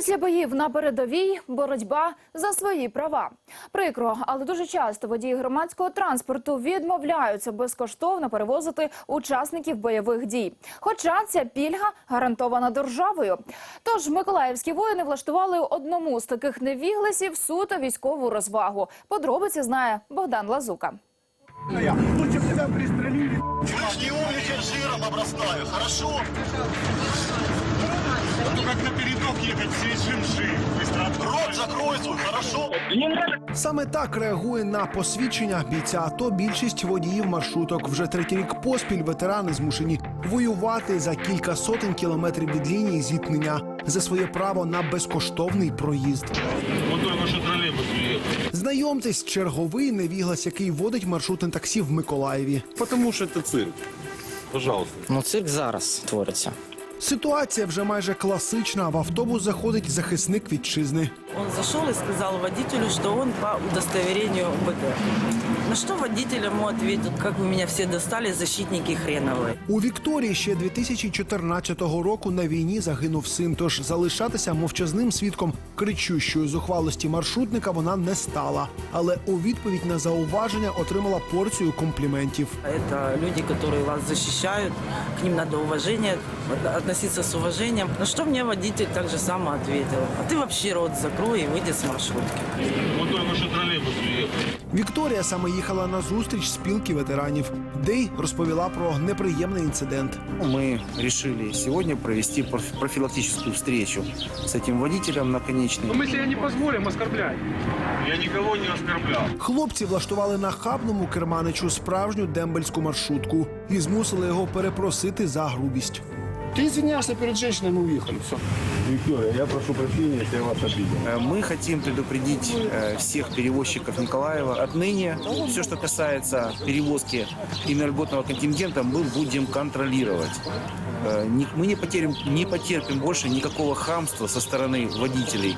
Після боїв на передовій боротьба за свої права. Прикро, але дуже часто водії громадського транспорту відмовляються безкоштовно перевозити учасників бойових дій. Хоча ця пільга гарантована державою. Тож миколаївські воїни влаштували одному з таких невігласів суто військову розвагу. Подробиці знає Богдан Лазука. Лучше б тебя пристрелили. Будешь не умничать жиром обрастаю, хорошо? Ехать. Рот закрой свой, хорошо? Саме так реагує на посвідчення бійця. АТО більшість водіїв маршруток. Вже третій рік поспіль ветерани змушені воювати за кілька сотень кілометрів від лінії зіткнення за своє право на безкоштовний проїзд. Знайомтесь, черговий невіглас, який водить маршрутне таксі в Миколаєві. Потому что это цирк. Пожалуйста. Ну, цирк зараз твориться. Ситуація вже майже класична. В автобус заходить захисник вітчизни. Он зашел и сказал водителю, что он по удостоверению БГ. На что водитель ему ответил, как вы меня все достали, защитники хреновые. У Вікторії ще 2014 року на війні загинув син. Тож залишатися мовчазним свідком кричущої зухвалості маршрутника вона не стала. Але у відповідь на зауваження отримала порцію компліментів. Это люди, которые вас защищают, к ним надо уважение, относиться с уважением. На что мне водитель так же само ответил. А ты вообще рот закрой и выйди с маршрутки. Вот только что троллейбус уехал. Вікторія саме їхала на зустріч спілки ветеранів, де й розповіла про неприємний інцидент. Мы решили сегодня провести проф- профилактическую встречу с этим водителем наконечным. Мы себе не позволим оскорблять. Я никого не оскорблял. Хлопці влаштували на хабному керманичу справжню дембельську маршрутку і змусили його перепросити за грубість. Ты извинялся перед женщиной, мы уехали. Все. Виктория, я прошу прощения, если я вас обидел. Э, Мы хотим предупредить э, всех перевозчиков Николаева. Отныне все, что касается перевозки именно льготного контингента, мы будем контролировать. Э, не- Мы не потерпим, не потерпим больше никакого хамства со стороны водителей.